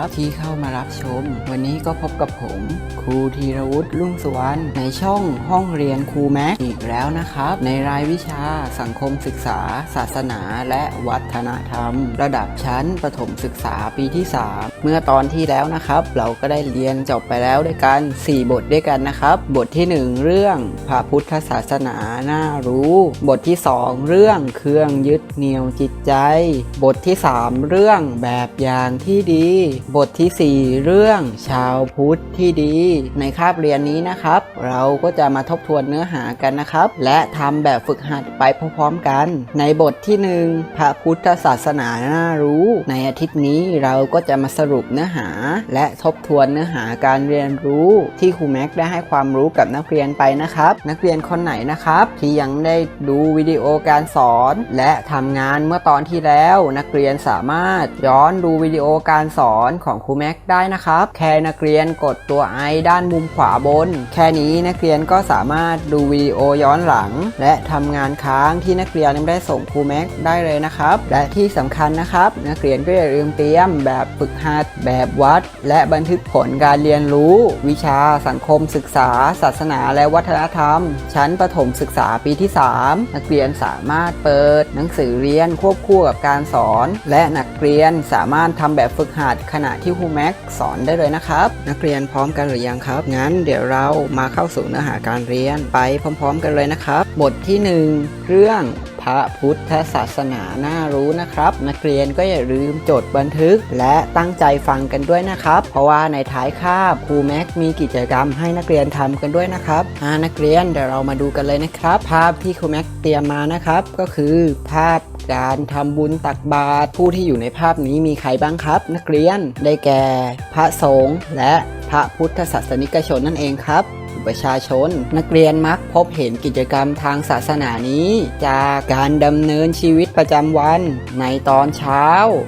ครับที่เข้ามารับชม วันนี้ก็พบกับผม ธีรวุฒิรุ่งสุวรรณในช่องห้องเรียนครูแม็กอีกแล้วนะครับ ในรายวิชาสังคมศึกษา ศาสนาและวัฒนธรรม ระดับชั้นประถมศึกษาปีที่ 3 เมื่อตอนที่แล้วนะครับ เราก็ได้เรียนจบไปแล้วด้วยกัน 4 บทด้วยกันนะครับ บทที่ 1 เรื่องพระพุทธศาสนาน่ารู้ บทที่ 2 เรื่องเครื่องยึดเหนี่ยวจิตใจ บทที่ 3 เรื่องแบบอย่างที่ดี บททีสี่4 เรื่องชาวพุทธที่ดีในคาบเรียนนี้นะครับ เราก็จะมาทบทวนเนื้อหากันนะครับ และทำแบบฝึกหัดไปพร้อมๆกัน ในบทที่ 1 พระพุทธศาสนาน่ารู้ ในอาทิตย์นี้เราก็จะมาสรุปเนื้อหา และทบทวนเนื้อหาการเรียนรู้ที่ครูแม็กได้ให้ความรู้กับนักเรียนไปนะครับ นักเรียนคนไหนนะครับ ที่ยังได้ดูวิดีโอการสอน และทำงานเมื่อตอนที่แล้วนักเรียนสามารถย้อนดูวิดีโอการสอนของครูแม็กได้นะครับ แค่นักเรียนกดตัวไอด้านมุมขวาบน แค่นี้นักเรียนก็สามารถดูวิดีโอย้อนหลัง และทำงานค้างที่นักเรียนได้ส่งครูแม็กได้เลยนะครับ และที่สำคัญนะครับ นักเรียนก็อย่าลืมเตรียมแบบฝึกหัดแบบวัด และบันทึกผลการเรียนรู้ วิชาสังคมศึกษา ศาสนาและวัฒนธรรม ชั้นประถมศึกษาปีที่ 3 นักเรียนสามารถเปิด หนังสือเรียนควบคู่กับการสอน และนักเรียนสามารถทำแบบฝึกหัดขณะที่ครูแม็กสอนได้เลยนะครับ นักเรียนพร้อมกันหรือยังครับงั้นเดี๋ยวเรามาเข้าสู่เนื้อหาการเรียนไปพร้อม ๆ กันเลยนะครับ บทที่ 1 เรื่องพระพุทธศาสนาน่ารู้นะครับ นักเรียนก็อย่าลืมจดบันทึกและตั้งใจฟังกันด้วยนะครับ เพราะว่าในท้ายคาบครูแม็กมีกิจกรรมให้นักเรียนทำกันด้วยนะครับอานักเรียนเดี๋ยวเรามาดูกันเลยนะครับ ภาพที่ครูแม็กเตรียมมานะครับ ก็คือภาพการทำบุญตักบาตรผู้ที่อยู่ในภาพนี้มีใครบ้างครับ นักเรียนได้แก่ พระสงฆ์และ พระพุทธศาสนิกชนนั่นเองครับ ประชาชน นักเรียนมักพบเห็นกิจกรรมทางศาสนานี้ จากการดำเนินชีวิตประจำวัน ในตอนเช้า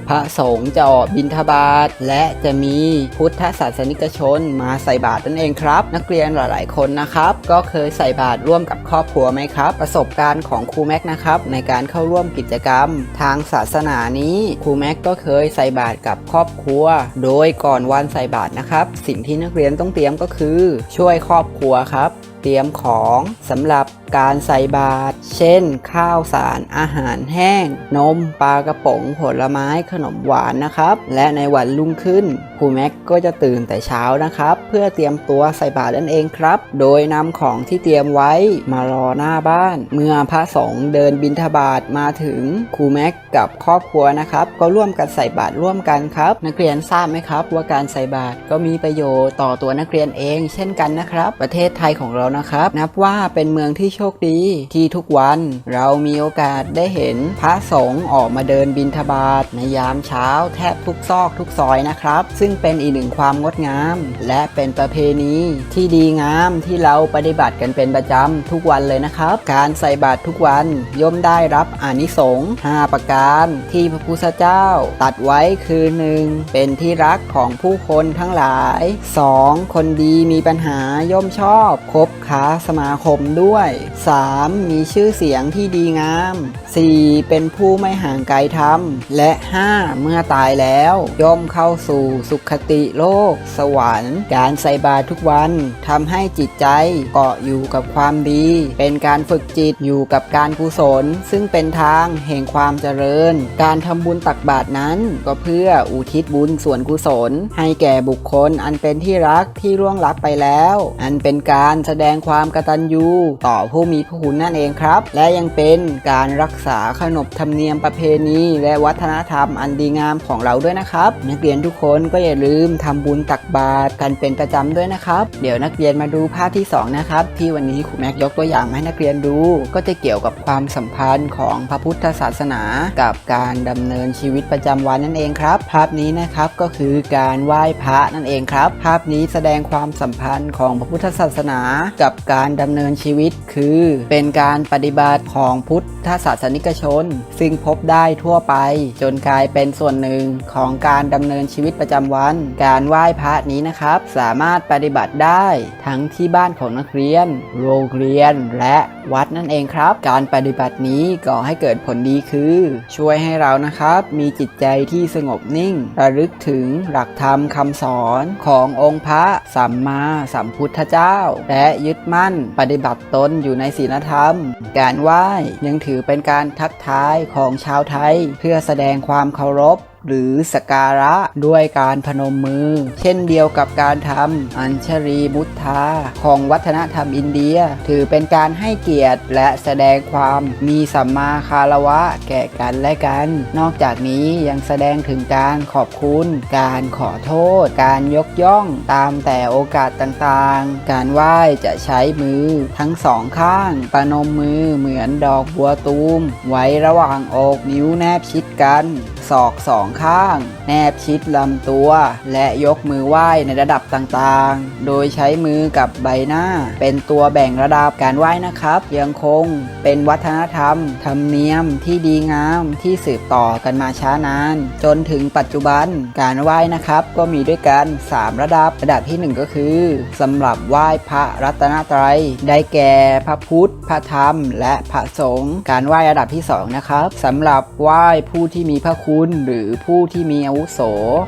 พระสงฆ์จะออกบิณฑบาตและจะมีพุทธศาสนิกชนมาใส่บาตรนั่นเองครับ นักเรียนหลาย ๆ คนนะครับ ก็เคยใส่บาตรร่วมกับครอบครัวไหมครับ ประสบการณ์ของครูแม็กนะครับในการเข้าร่วมกิจกรรม ทางศาสนานี้ครูแม็กก็เคยใส่บาตรกับครอบครัว โดยก่อนวันใส่บาตรนะครับ สิ่งที่นักเรียนต้องเตรียมก็คือ ช่วยครอบครัวครับ เตรียมของสำหรับ การใส่บาตรเช่น ข้าวสาร อาหารแห้ง นม ปลากระป๋อง ผลไม้ ขนมหวานนะครับ และในวันรุ่งขึ้นครูแม็กก็จะตื่นแต่เช้านะครับ เพื่อเตรียมตัวใส่บาตรนั่นเองครับ โดยนำของที่เตรียมไว้มารอหน้าบ้าน เมื่อพระสงฆ์เดินบิณฑบาตมาถึงครูแม็กกับครอบครัวนะครับ ก็ร่วมกันใส่บาตรร่วมกันครับ นักเรียนทราบไหมครับ ว่าการใส่บาตรก็มีประโยชน์ต่อตัวนักเรียนเอง เช่นกันนะครับ ประเทศไทยของเรานะครับ นับว่าเป็นเมืองที่โชคดีที่ทุกวันเรามีโอกาสได้เห็นพระสงฆ์ออกมาเดินบิณฑบาตในยามเช้าแทบทุกซอกทุกซอยนะครับ ซึ่งเป็นอีกหนึ่งความงดงาม และเป็นประเพณีที่ดีงามที่เราปฏิบัติกันเป็นประจำทุกวันเลยนะครับ การใส่บาตรทุกวันย่อมได้รับอานิสงส์5ประการที่พระพุทธเจ้า ตัดไว้คือ 1. เป็นที่รักของผู้คนทั้งหลาย 2. คนดีมีปัญหาย่อมชอบคบค้าสมาคมด้วย 3. มีชื่อเสียงที่ดีงาม 4. เป็นผู้ไม่ห่างไกลธรรม และ 5. เมื่อตายแล้ว ย่อมเข้าสู่สุขติโลก สวรรค์ การใส่บาตรทุกวันทำให้จิตใจเกาะอยู่กับความดี เป็นการฝึกจิตอยู่กับการกุศล ซึ่งเป็นทางแห่งความเจริญ การทำบุญตักบาตรนั้น ก็เพื่ออุทิศบุญส่วนกุศล ให้แก่บุคคลอันเป็นที่รักที่ร่วงลับไปแล้ว อันเป็นการแสดงความกตัญญูต่อผู้มีพระคุณนั่นเองครับ และยังเป็นการรักษาขนบธรรมเนียมประเพณี และวัฒนธรรมอันดีงามของเราด้วยนะครับ นักเรียนทุกคนก็อย่าลืมทำบุญตักบาตรกันเป็นประจำด้วยนะครับเดี๋ยวนักเรียนมาดูภาพที่สองนะครับ ที่วันนี้ครูแม็กยกตัวอย่างมาให้นักเรียนดู ก็จะเกี่ยวกับความสัมพันธ์ของพระพุทธศาสนา กับการดำเนินชีวิตประจำวันนั่นเองครับ ภาพนี้นะครับก็คือการไหว้พระนั่นเองครับ ภาพนี้แสดงความสัมพันธ์ของพระพุทธศาสนา กับการดำเนินชีวิตคือเป็นการปฏิบัติของพุทธศาสนิกชน ซึ่งพบได้ทั่วไป จนกลายเป็นส่วนหนึ่งของการดำเนินชีวิตประจำวัน การไหว้พระนี้นะครับ สามารถปฏิบัติได้ทั้งที่บ้านของนักเรียน โรงเรียนและวัดนั่นเองครับ การปฏิบัตินี้ก่อให้เกิดผลดีคือ ช่วยให้เรานะครับ มีจิตใจที่สงบนิ่ง ระลึกถึงหลักธรรมคำสอนขององค์พระสัมมาสัมพุทธเจ้า และยึดมั่นปฏิบัติตนอยูู่่ในศีลธรรม การไหว้ยังถือเป็นการทักทายของชาวไทย เพื่อแสดงความเคารพ หรือสการะด้วยการพนมมือ เช่นเดียวกับการทำอัญชรีมุทธาของวัฒนธรรมอินเดีย ถือเป็นการให้เกียรติและแสดงความมีสัมมาคารวะแก่กันและกัน นอกจากนี้ยังแสดงถึงการขอบคุณ การขอโทษ การยกย่องตามแต่โอกาสต่างๆ การไหว้จะใช้มือทั้งสองข้างประนมมือเหมือนดอกบัวตูม ไว้ระหว่างอกนิ้วแนบชิดกันศอกสองข้าง แนบชิดลำตัว และยกมือไหว้ในระดับต่างๆ โดยใช้มือกับใบหน้า เป็นตัวแบ่งระดับการไหว้นะครับ ยังคงเป็นวัฒนธรรม ธรรมเนียมที่ดีงามที่สืบต่อกันมาช้านาน จนถึงปัจจุบันการไหว้นะครับ ก็มีด้วยกัน 3 ระดับระดับทีหนึ่1 ก็คือสำหรับไหว้พระรัตนตรัยได้แก่พระพุทธ พระธรรม และพระสงฆ์การไหว้ระดับที่ 2 นะครับสำหรับไหว้ผู้ที่มีพระคุณหรือผู้ที่มีอาวุโส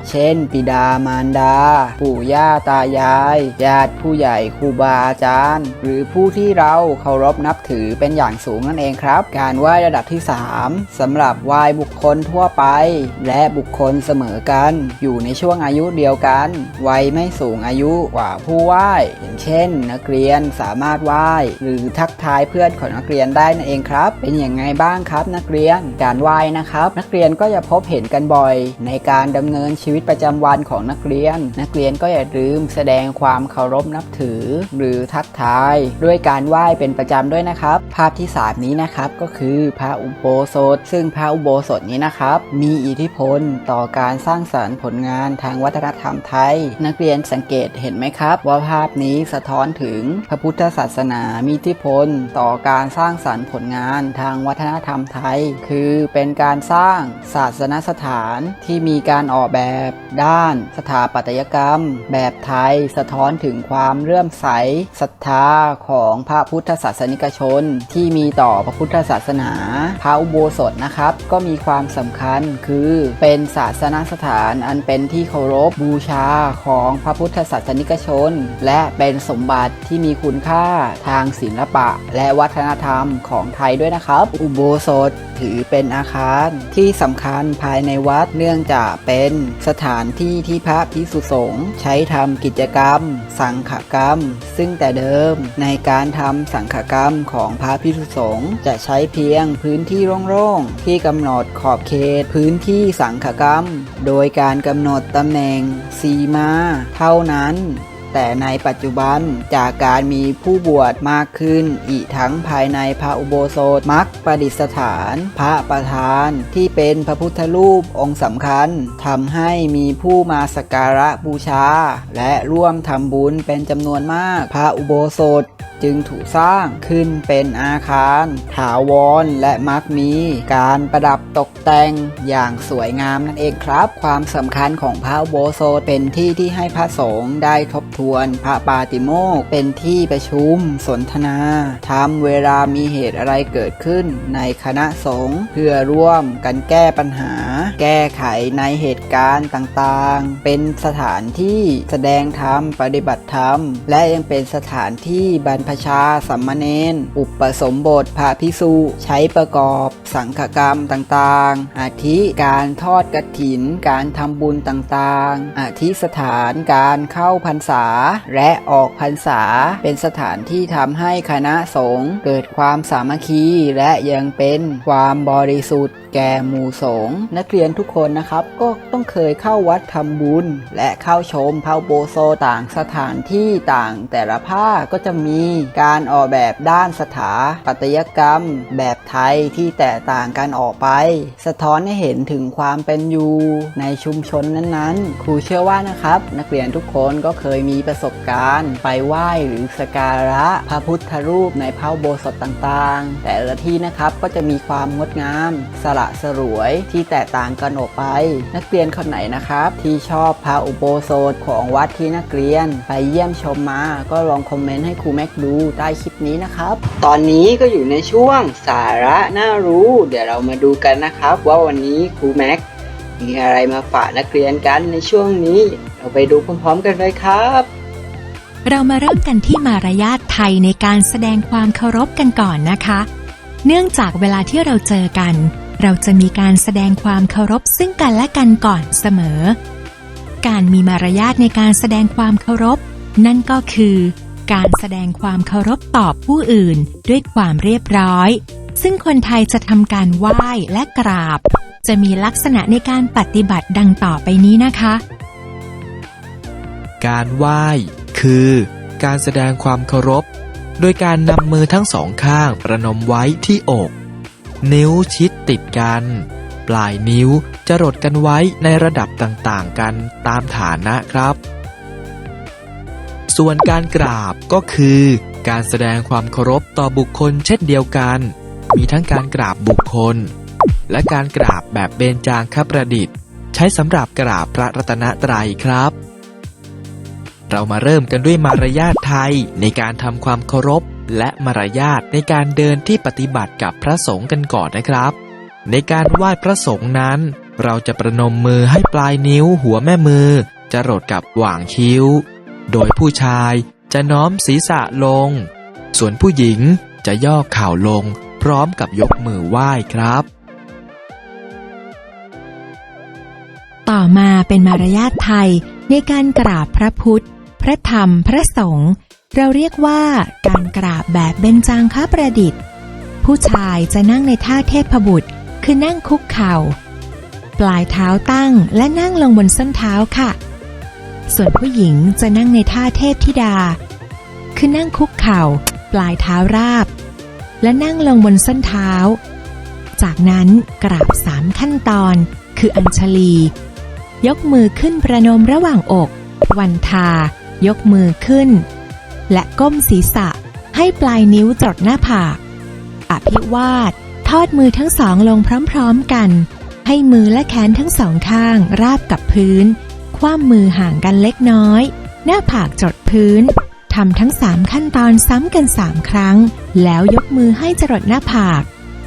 เช่น ปิดามารดา ปู่ย่าตายาย ญาติผู้ใหญ่ครูบาอาจารย์ หรือผู้ที่เราเคารพนับถือเป็นอย่างสูงนั่นเองครับ การไหว้ระดับที่ 3สำหรับไหว้บุคคลทั่วไป และบุคคลเสมอกัน อยู่ในช่วงอายุเดียวกันวัยไม่สูงอายุกว่าผู้ไหว้อย่างเช่น นักเรียนสามารถไหว้หรือทักทายเพื่อนของนักเรียนได้นั่นเองครับ เป็นอย่างไงบ้างครับ นักเรียนการไหว้นะครับ นักเรียนก็จะพบเห็นกันบ่อยในการดำเนินชีวิตประจำวันของนักเรียน นักเรียนก็อย่าลืมแสดงความเคารพนับถือ หรือทักทาย ด้วยการไหว้เป็นประจำด้วยนะครับ ภาพที่ 3 นี้นะครับก็คือพระอุโบสถ ซึ่งพระอุโบสถนี้นะครับ มีอิทธิพลต่อการสร้างสรรค์ผลงานทางวัฒนธรรมไทย นักเรียนสังเกตเห็นไหมครับ ว่าภาพนี้สะท้อนถึงพระพุทธศาสนามีอิทธิพลต่อการสร้างสรรค์ผลงานทางวัฒนธรรมไทย คือเป็นการสร้างศาสนสถานที่มีการออกแบบด้านสถาปัตยกรรม แบบไทยสะท้อนถึงความเลื่อมใสศรัทธาของพระพุทธศาสนิกชน ที่มีต่อพระพุทธศาสนา พระอุโบสถนะครับ ก็มีความสำคัญคือเป็นศาสนสถานอันเป็นที่เคารพบูชาของพระพุทธศาสนิกชน และเป็นสมบัติที่มีคุณค่าทางศิลปะ และวัฒนธรรมของไทยด้วยนะครับ อุโบสถถือเป็นอาคารที่สำคัญภายในวัดเนื่องจากเป็นสถานที่ที่พระภิกษุสงฆ์ใช้ทำกิจกรรม สังฆกรรม ซึ่งแต่เดิมในการทำสังฆกรรมของพระภิกษุสงฆ์จะใช้เพียงพื้นที่โล่งๆ ที่กำหนดขอบเขตพื้นที่สังฆกรรม โดยการกำหนดตำแหน่งสีมา เท่านั้น แต่ในปัจจุบันจากการมีผู้บวชมากขึ้น อีกทั้งภายในพระอุโบสถมักประดิษฐาน พระประธานที่เป็นพระพุทธรูปองค์สำคัญทำให้มีผู้มาสักการะบูชา และร่วมทำบุญเป็นจำนวนมาก พระอุโบสถจึงถูกสร้างขึ้นเป็นอาคาร ถาวรและมักมีการประดับตกแต่งอย่างสวยงามนั่นเองครับ ความสำคัญของพระอุโบสถเป็นที่ที่ให้พระสงฆ์ได้ทบทวนพระปาติโมกเป็นที่ประชุมสนทนาทำเวลามีเหตุอะไรเกิดขึ้นในคณะสงฆ์เพื่อร่วมกันแก้ปัญหา แก้ไขในเหตุการณ์ต่างๆ เป็นสถานที่แสดงธรรมปฏิบัติธรรม และยังเป็นสถานที่บรรพชาสัมมเนนอุปสมบทพระพิสุใช้ประกอบสังฆกรรมต่างๆ อาทิการทอดกฐิน การทำบุญต่างๆ อาทิสถานการเข้าพรรษาและออกพรรษา เป็นสถานที่ทำให้คณะสงฆ์เกิดความสามัคคีและยังเป็นความบริสุทธิ์ แก่หมู่สงนักเรียนทุกคนนะครับ ก็ต้องเคยเข้าวัดทำบุญ และเข้าชมพระโบสถต่างสถานที่ต่างแต่ละภาคก็จะมีการออกแบบด้านสถาปัตยกรรม แบบไทยที่แตกต่างกันออกไป สะท้อนให้เห็นถึงความเป็นอยู่ในชุมชนนั้นๆ ครูเชื่อว่านะครับ นักเรียนทุกคนก็เคยมีประสบการณ์ ไปไหว้หรือสการะพระพุทธรูปในพระโบสถต่างๆ แต่ละที่นะครับก็จะมีความงดงามสลัะสลวยที่แตกต่างกันออกไป นักเรียนคนไหนนะครับ ที่ชอบพระอุโบสถของวัดที่นักเรียน ไปเยี่ยมชมมา ก็ลองคอมเมนต์ให้ครูแม็กดูใต้คลิปนี้นะครับ ตอนนี้ก็อยู่ในช่วงสาระน่ารู้ เดี๋ยวเรามาดูกันนะครับ ว่าวันนี้ครูแม็กมีอะไรมาฝากนักเรียนกันในช่วงนี้ เราไปดูพร้อมๆกันเลยครับเรามาเริ่มกันที่มารยาทไทยในการแสดงความเคารพกันก่อนนะคะ เนื่องจากเวลาที่เราเจอกัน เราจะมีการแสดงความเคารพซึ่งกันและกันก่อนเสมอ การมีมารยาทในการแสดงความเคารพ นั่นก็คือ การแสดงความเคารพต่อผู้อื่นด้วยความเรียบร้อย ซึ่งคนไทยจะทำการไหว้และกราบ จะมีลักษณะในการปฏิบัติดังต่อไปนี้นะคะ การไหว้ คือ การแสดงความเคารพ โดยการนำมือทั้งสองข้างประนมไว้ที่อก นิ้วชิดติดกัน ปลายนิ้วจะรดกันไว้ในระดับต่างๆ กันตามฐานะครับ ส่วนการกราบก็คือการแสดงความเคารพต่อบุคคลเช่นเดียวกัน มีทั้งการกราบบุคคล และการกราบแบบเบญจางคประดิษฐ์ ใช้สำหรับกราบพระรัตนตรัยครับ เรามาเริ่มกันด้วยมารยาทไทยในการทำความเคารพ และมารยาทในการเดินที่ปฏิบัติกับพระสงฆ์กันก่อนนะครับ ในการไหว้พระสงฆ์นั้น เราจะประนมมือให้ปลายนิ้วหัวแม่มือ จะรดกับหว่างคิ้ว โดยผู้ชายจะน้อมศีรษะลง ส่วนผู้หญิงจะย่อเข่าลง พร้อมกับยกมือไหว้ครับ ต่อมาเป็นมารยาทไทยในการกราบพระพุทธ พระธรรม พระสงฆ์ เราเรียกว่าการกราบแบบเบญจางคประดิษฐ์ ผู้ชายจะนั่งในท่าเทพบุตร คือนั่งคุกเข่า ปลายเท้าตั้งและนั่งลงบนส้นเท้าค่ะ ส่วนผู้หญิงจะนั่งในท่าเทพธิดา คือนั่งคุกเข่า ปลายเท้าราบ และนั่งลงบนส้นเท้า จากนั้นกราบสามขั้นตอน คืออัญชลี ยกมือขึ้นประนมระหว่างอก วันทา ยกมือขึ้น และก้มศีรษะให้ปลายนิ้วจดหน้าผาก อภิวาททอดมือทั้งสองลงพร้อมๆกัน ให้มือและแขนทั้งสองข้างราบกับพื้น คว่ำมือห่างกันเล็กน้อย หน้าผากจดพื้นทำทั้งสามขั้นตอนซ้ำกันสามครั้ง แล้วยกมือให้จรดหน้าผาก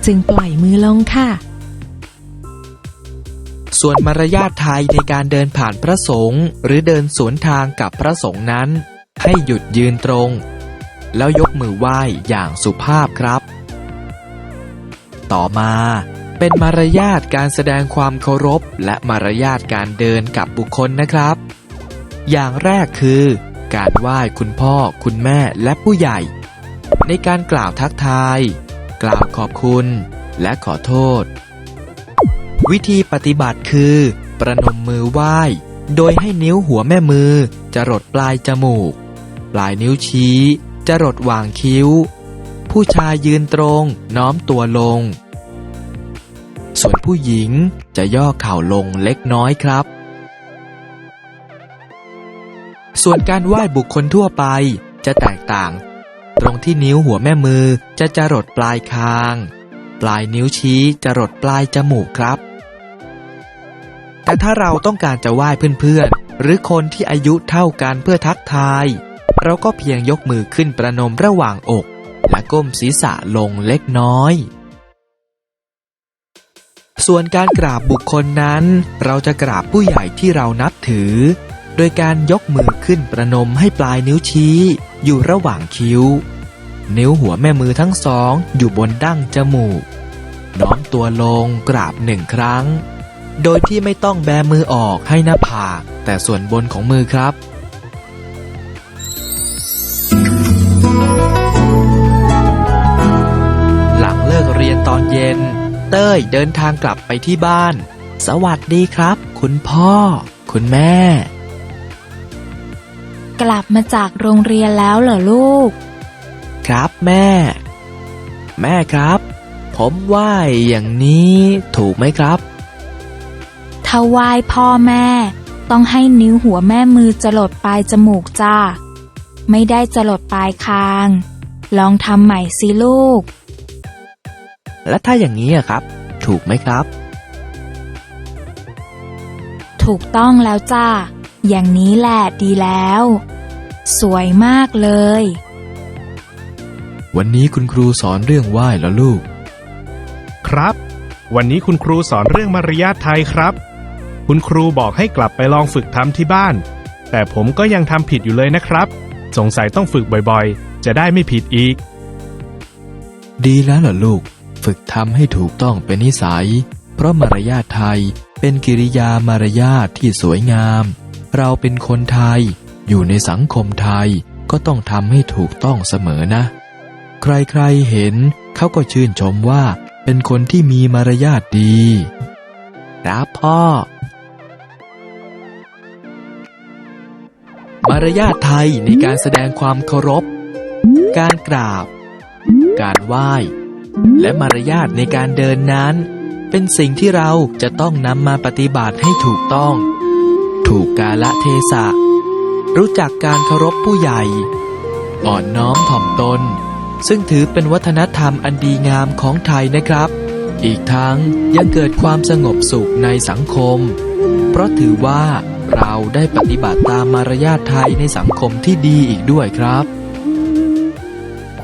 จึงปล่อยมือลงค่ะ ส่วนมารยาทไทยในการเดินผ่านพระสงฆ์หรือเดินสวนทางกับพระสงฆ์นั้น ให้หยุดยืนตรง แล้วยกมือไหว้อย่างสุภาพครับ ต่อมาเป็นมารยาทการแสดงความเคารพ และมารยาทการเดินกับบุคคลนะครับ อย่างแรกคือ การไหว้คุณพ่อ คุณแม่และผู้ใหญ่ ในการกล่าวทักทาย กล่าวขอบคุณและขอโทษ วิธีปฏิบัติคือ ประนมมือไหว้ โดยให้นิ้วหัวแม่มือจะรดปลายจมูก ลายนิ้วชี้จะรดวางคิ้ว ผู้ชายยืนตรงน้อมตัวลง ส่วนผู้หญิงจะย่อเข่าลงเล็กน้อยครับ ส่วนการไหว้บุคคลทั่วไปจะแตกต่าง ตรงที่นิ้วหัวแม่มือจะจรดปลายคาง ปลายนิ้วชี้จรดปลายจมูกครับแต่ถ้าเราต้องการจะไหว้เพื่อนๆ หรือคนที่อายุเท่ากันเพื่อทักทาย เราก็เพียงยกมือขึ้นประนมระหว่างอก และก้มศีรษะลงเล็กน้อย ส่วนการกราบบุคคลนั้น เราจะกราบผู้ใหญ่ที่เรานับถือ โดยการยกมือขึ้นประนมให้ปลายนิ้วชี้ อยู่ระหว่างคิ้ว นิ้วหัวแม่มือทั้งสอง อยู่บนดั้งจมูก น้อมตัวลงกราบหนึ่งครั้ง โดยที่ไม่ต้องแบมือออกให้หน้าผาก แต่ส่วนบนของมือครับ เลิกเรียนตอนเย็นเต้ยเดินทางกลับไปที่บ้าน สวัสดีครับ คุณพ่อ คุณแม่ กลับมาจากโรงเรียนแล้วเหรอลูก ครับแม่ แม่ครับ ผมไหว้อย่างนี้ถูกไหมครับถ้าไหว้พ่อแม่ ต้องให้นิ้วหัวแม่มือจรดปลายจมูกจ้า ไม่ได้จรดปลายคาง ลองทำใหม่สิลูก และถ้าอย่างนี้อะครับ ถูกไหมครับ ถูกต้องแล้วจ้า อย่างนี้แหละดีแล้ว สวยมากเลย วันนี้คุณครูสอนเรื่องไหว้แล้วลูก ครับ วันนี้คุณครูสอนเรื่องมารยาทไทยครับ คุณครูบอกให้กลับไปลองฝึกทำที่บ้าน แต่ผมก็ยังทำผิดอยู่เลยนะครับ สงสัยต้องฝึกบ่อยๆ จะได้ไม่ผิดอีก ดีแล้วล่ะลูก ฝึกทำให้ถูกต้องเป็นนิสัย เพราะมารยาทไทยเป็นกิริยามารยาทที่สวยงาม เราเป็นคนไทย อยู่ในสังคมไทยก็ต้องทำให้ถูกต้องเสมอนะ ใครๆเห็นเขาก็ชื่นชมว่าเป็นคนที่มีมารยาทดีครับพ่อ มารยาทไทยในการแสดงความเคารพ การกราบ การไหว้ และมารยาทในการเดินนั้น เป็นสิ่งที่เราจะต้องนำมาปฏิบัติให้ถูกต้อง ถูกกาละเทศะ รู้จักการเคารพผู้ใหญ่ อ่อนน้อมถ่อมตน ซึ่งถือเป็นวัฒนธรรมอันดีงามของไทยนะครับ อีกทั้งยังเกิดความสงบสุขในสังคม เพราะถือว่าเราได้ปฏิบัติตามมารยาทไทยในสังคมที่ดีอีกด้วยครับ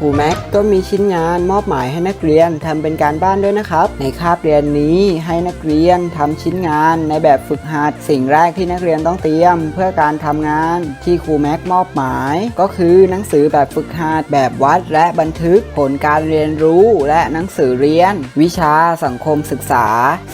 รูแม็กก็มีชิ้นงานมอบหมายให้นักเรียนทำเป็นการบ้านด้วยนะครับ ในคาบเรียนนี้ให้นักเรียนทำชิ้นงานในแบบฝึกหัดสิ่งแรกที่นักเรียนต้องเตรียม เพื่อการทำงานที่ครูแม็กมอบหมาย ก็คือหนังสือแบบฝึกหัดแบบวัด และบันทึกผลการเรียนรู้และหนังสือเรียน วิชาสังคมศึกษา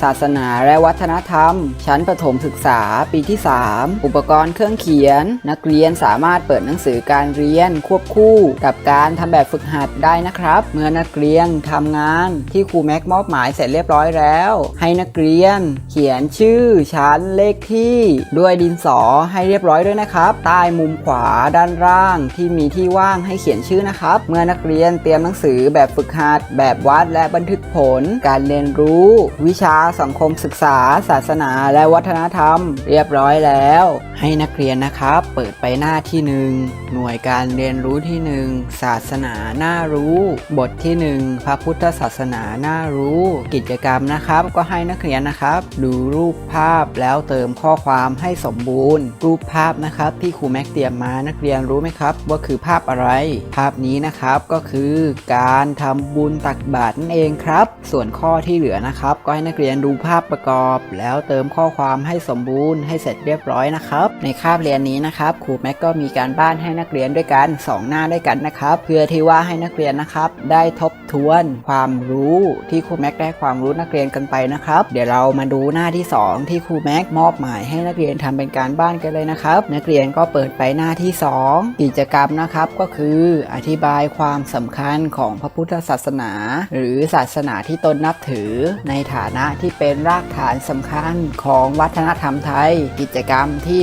ศาสนาและวัฒนธรรม ชั้นประถมศึกษาปีที่ 3 อุปกรณ์เครื่องเขียน นักเรียนสามารถเปิดหนังสือการเรียนควบคู่กับการทำแบบฝึกหัดได้นะครับ เมื่อนักเรียนทำงานที่ครูแม็กมอบหมายเสร็จเรียบร้อยแล้ว ให้นักเรียน เขียนชื่อชั้นเลขที่ ด้วยดินสอให้เรียบร้อยด้วยนะครับ ใต้มุมขวาด้านล่างที่มีที่ว่างให้เขียนชื่อนะครับ เมื่อนักเรียนเตรียมหนังสือแบบฝึกหัด แบบวัดและบันทึกผล การเรียนรู้ วิชาสังคมศึกษา ศาสนา และวัฒนธรรม เรียบร้อยแล้ว ให้นักเรียนนะครับ เปิดไปหน้าที่หนึ่งหน่วยการเรียนรู้ที่หนึ่งศาสนาน่ารู้ บทที่หนึ่งพระพุทธศาสนาน่ารู้ กิจกรรมนะครับ ก็ให้นักเรียนนะครับ ดูรูปภาพแล้วเติมข้อความให้สมบูรณ์ รูปภาพนะครับที่ครูแม็กเตรียมมานักเรียนรู้ไหมครับ ว่าคือภาพอะไร ภาพนี้นะครับก็คือการทำบุญตักบาตรนั่นเองครับ ส่วนข้อที่เหลือนะครับ ก็ให้นักเรียนดูภาพประกอบ แล้วเติมข้อความให้สมบูรณ์ให้เสร็จเรียบร้อยนะครับ ในคาบเรียนนี้นะครับครูแม็กก็มีการบ้านให้นักเรียนด้วยกัน 2 หน้าด้วยกันนะครับ เพื่อที่ว่าให้นักเรียนนะครับ ได้ทบทวนความรู้ที่ครูแม็กได้ความรู้นักเรียนกันไปนะครับ เดี๋ยวเรามาดูหน้าที่ 2 ที่ครูแม็กมอบหมายให้นักเรียนทำเป็นการบ้านกันเลยนะครับ นักเรียนก็เปิดไปหน้าที่ 2 กิจกรรมนะครับก็คืออธิบายความสำคัญของพระพุทธศาสนา หรือศาสนาที่ตนนับถือ ในฐานะที่เป็นรากฐานสำคัญของวัฒนธรรมไทย กิจกรรมที่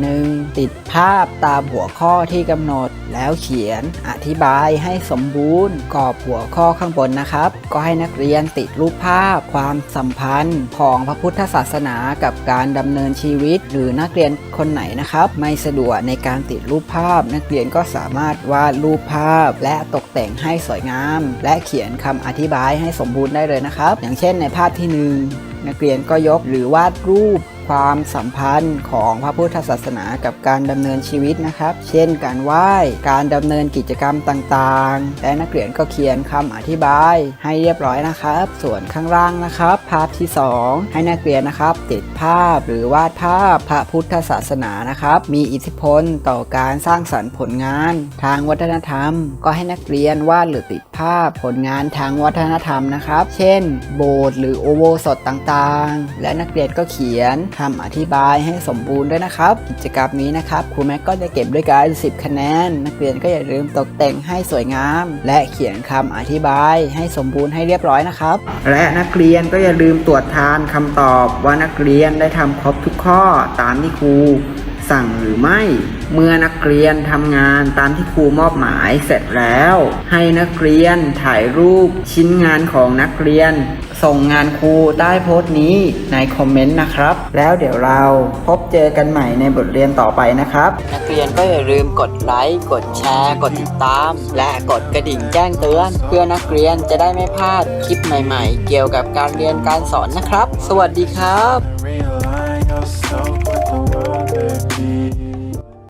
1.1 ติดภาพตามหัวข้อที่กำหนดแล้วเขียนอธิบายให้สมบูรณ์กรอบหัวข้อข้างบนนะครับ ก็ให้นักเรียนติดรูปภาพ ความสัมพันธ์ของพระพุทธศาสนากับการดำเนินชีวิต หรือนักเรียนคนไหนนะครับ ไม่สะดวกในการติดรูปภาพ นักเรียนก็สามารถวาดรูปภาพ และตกแต่งให้สวยงาม และเขียนคำอธิบายให้สมบูรณ์ได้เลยนะครับ อย่างเช่นในภาพที่หนึ่งนักเรียนก็ยกหรือวาดรูป ความสัมพันธ์ของพระพุทธศาสนากับการดำเนินชีวิตนะครับ เช่น การไหว้ การดำเนินกิจกรรมต่างๆ และนักเรียนก็เขียนคำอธิบาย ให้เรียบร้อยนะครับ ส่วนข้างล่างนะครับ ภาพที่ 2 ให้นักเรียนนะครับ ติดภาพหรือวาดภาพพระพุทธศาสนานะครับ มีอิทธิพลต่อการสร้างสรรค์ผลงาน ทางวัฒนธรรม ก็ให้นักเรียนวาดหรือติดภาพผลงานทางวัฒนธรรมนะครับ เช่น โบสถ์หรือโอโวสถต่างๆ และนักเรียนก็เขียนคคำอธิบายให้สมบูรณ์ด้วยนะครับ กิจกรรมนี้นะครับครูแม็กก็จะเก็บด้วยกัน 10 คะแนน นักเรียนก็อย่าลืมตกแต่งให้สวยงาม และเขียนคำอธิบายให้สมบูรณ์ให้เรียบร้อยนะครับ และนักเรียนก็อย่าลืมตรวจทานคำตอบว่านักเรียนได้ทำครบทุกข้อตามที่ครูสั่งหรือไม่ เมื่อนักเรียนทำงานตามที่ครูมอบหมายเสร็จแล้ว ให้นักเรียนถ่ายรูปชิ้นงานของนักเรียน ส่งงานครูใต้โพสต์นี้ในคอมเมนต์นะครับ แล้วเดี๋ยวเราพบเจอกันใหม่ในบทเรียนต่อไปนะครับ นักเรียนก็อย่าลืมกดไลค์ กดแชร์ กดติดตาม และกดกระดิ่งแจ้งเตือน เพื่อนักเรียนจะได้ไม่พลาดคลิปใหม่ๆ เกี่ยวกับการเรียนการสอนนะครับ สวัสดีครับ